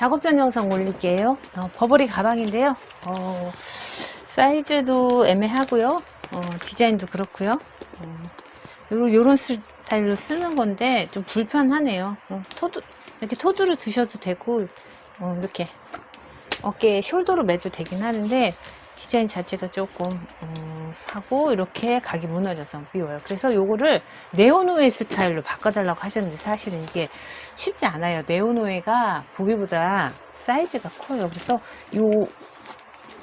작업 전 영상 올릴게요. 어, 버버리 가방인데요. 어, 사이즈도 애매하고요. 어, 디자인도 그렇고요. 어, 요런, 요런 스타일로 쓰는 건데 좀 불편하네요. 어, 토드, 이렇게 토드로 드셔도 되고 어, 이렇게 어깨에 숄더로 매도 되긴 하는데 디자인 자체가 조금 음, 하고 이렇게 각이 무너져서 미워요. 그래서 요거를 네오노에 스타일로 바꿔달라고 하셨는데 사실은 이게 쉽지 않아요. 네오노에가 보기보다 사이즈가 커요. 그래서 요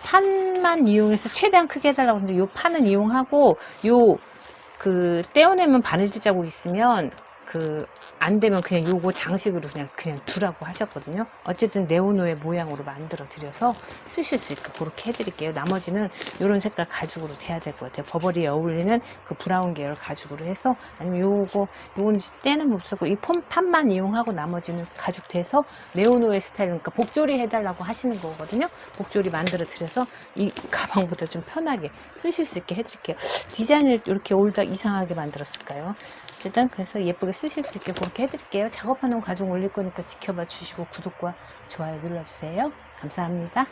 판만 이용해서 최대한 크게 해달라고 하는데 요 판은 이용하고 요그 떼어내면 바느질 자국 있으면 그 안 되면 그냥 요거 장식으로 그냥 그냥 두라고 하셨거든요. 어쨌든 네오노의 모양으로 만들어 드려서 쓰실 수 있게 그렇게 해드릴게요. 나머지는 이런 색깔 가죽으로 돼야 될 것 같아요. 버버리에 어울리는 그 브라운 계열 가죽으로 해서 아니면 요거 요거는 때는 못 쓰고 이 폼, 판만 이용하고 나머지는 가죽 돼서 네오노의 스타일 그러니까 복조리 해달라고 하시는 거거든요. 복조리 만들어 드려서 이 가방보다 좀 편하게 쓰실 수 있게 해드릴게요. 디자인을 이렇게 올다 이상하게 만들었을까요? 어쨌든 그래서 예쁘게 쓰실 수 있게 그렇게 해드릴게요. 작업하는 과정 올릴 거니까 지켜봐 주시고 구독과 좋아요 눌러주세요. 감사합니다.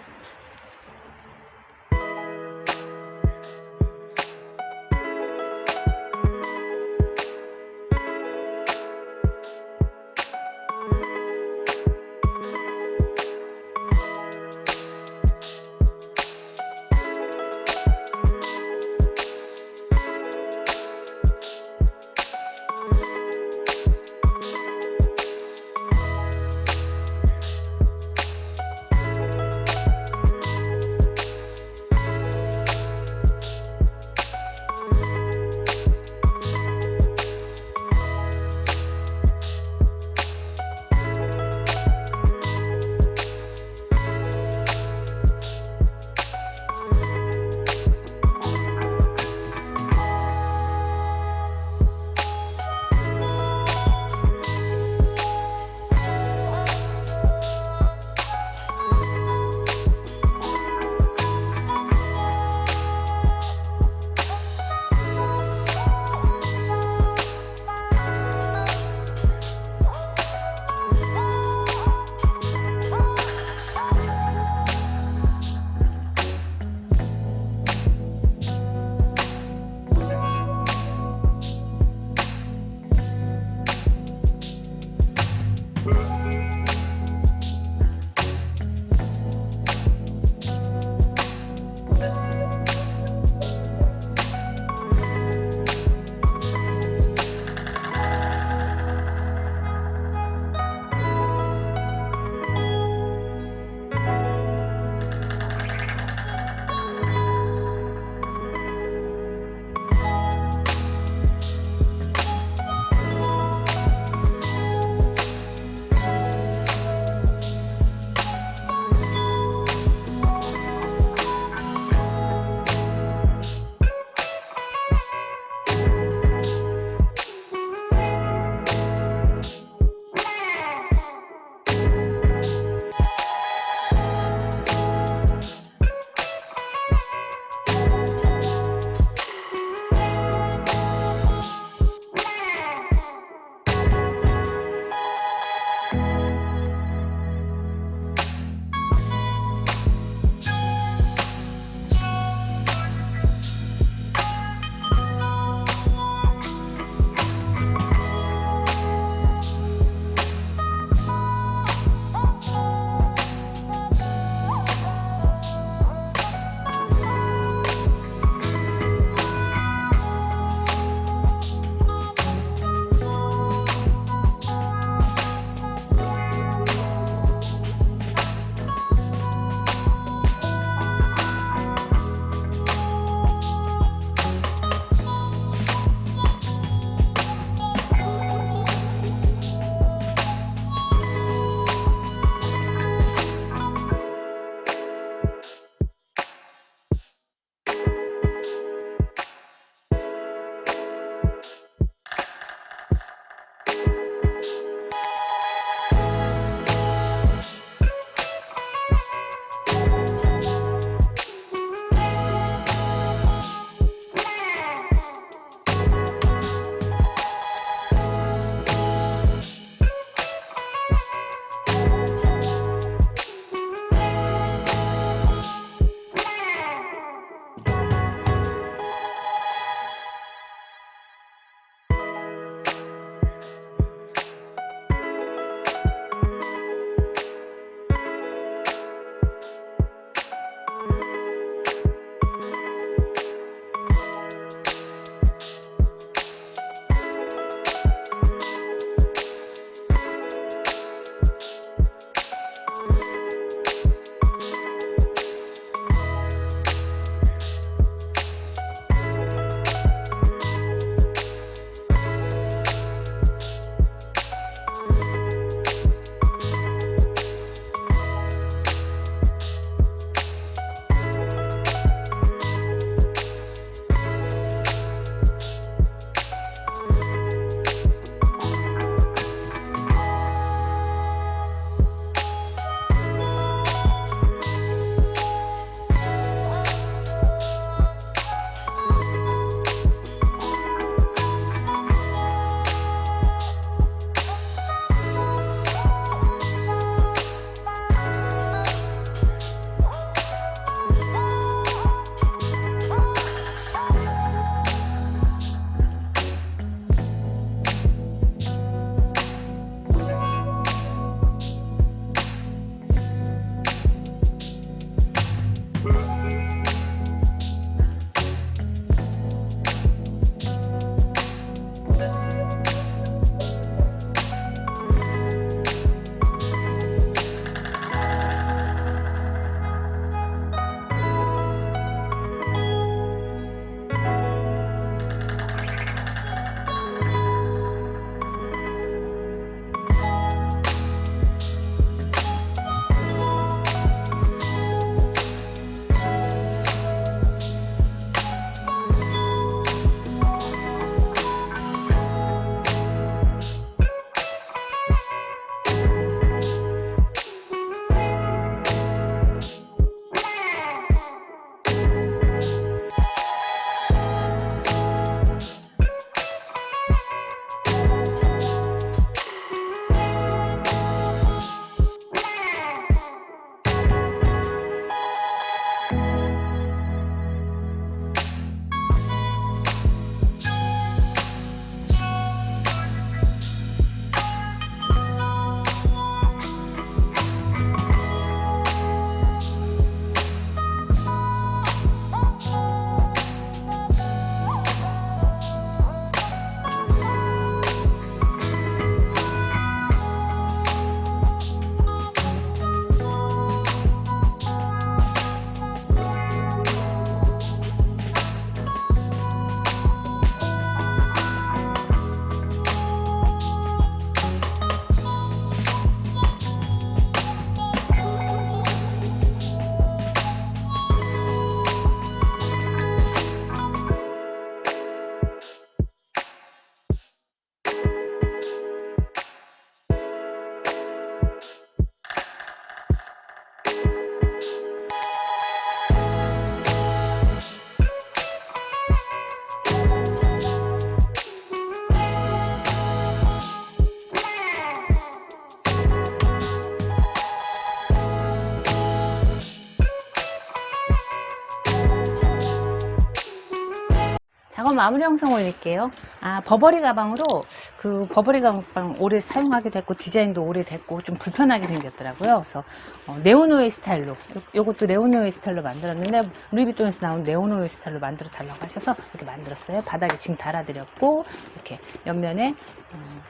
작업 마무리 영상 올릴게요. 아, 버버리 가방으로 그 버버리 가방 오래 사용하게 됐고 디자인도 오래 됐고 좀 불편하게 생겼더라고요. 그래서 어, 네오노이 스타일로 요- 요것도 네오노이 스타일로 만들었는데 루이비통에서 나온 네오노이 스타일로 만들어 달라고 하셔서 이렇게 만들었어요. 바닥에 지금 달아드렸고 이렇게 옆면에 음,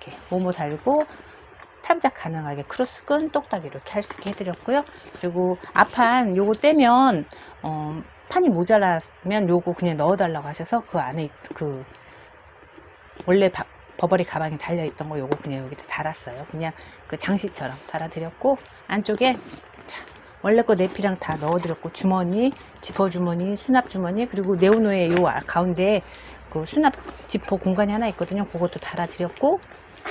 이렇게 모모 달고 탑작 가능하게 크로스 끈 똑딱 이렇게 할 수 있게 해드렸고요. 그리고 앞판 요거 떼면 어, 판이 모자라면 요거 그냥 넣어달라고 하셔서 그 안에 그 원래 바- 버버리 가방에 달려있던 거 요거 그냥 여기다 달았어요. 그냥 그 장식처럼 달아드렸고 안쪽에 자, 원래 거 내피랑 다 넣어드렸고 주머니, 지퍼 주머니, 수납 주머니 그리고 네오노의 요 아- 가운데 그 수납 지퍼 공간이 하나 있거든요. 그것도 달아드렸고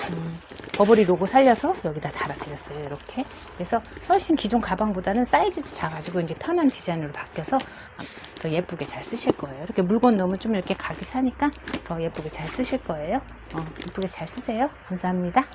음, 버버리 로고 살려서 여기다 달아드렸어요. 이렇게. 그래서 훨씬 기존 가방보다는 사이즈도 작아지고 이제 편한 디자인으로 바뀌어서 더 예쁘게 잘 쓰실 거예요. 이렇게 물건 넣으면 좀 이렇게 각이 사니까 더 예쁘게 잘 쓰실 거예요. 어, 예쁘게 잘 쓰세요. 감사합니다.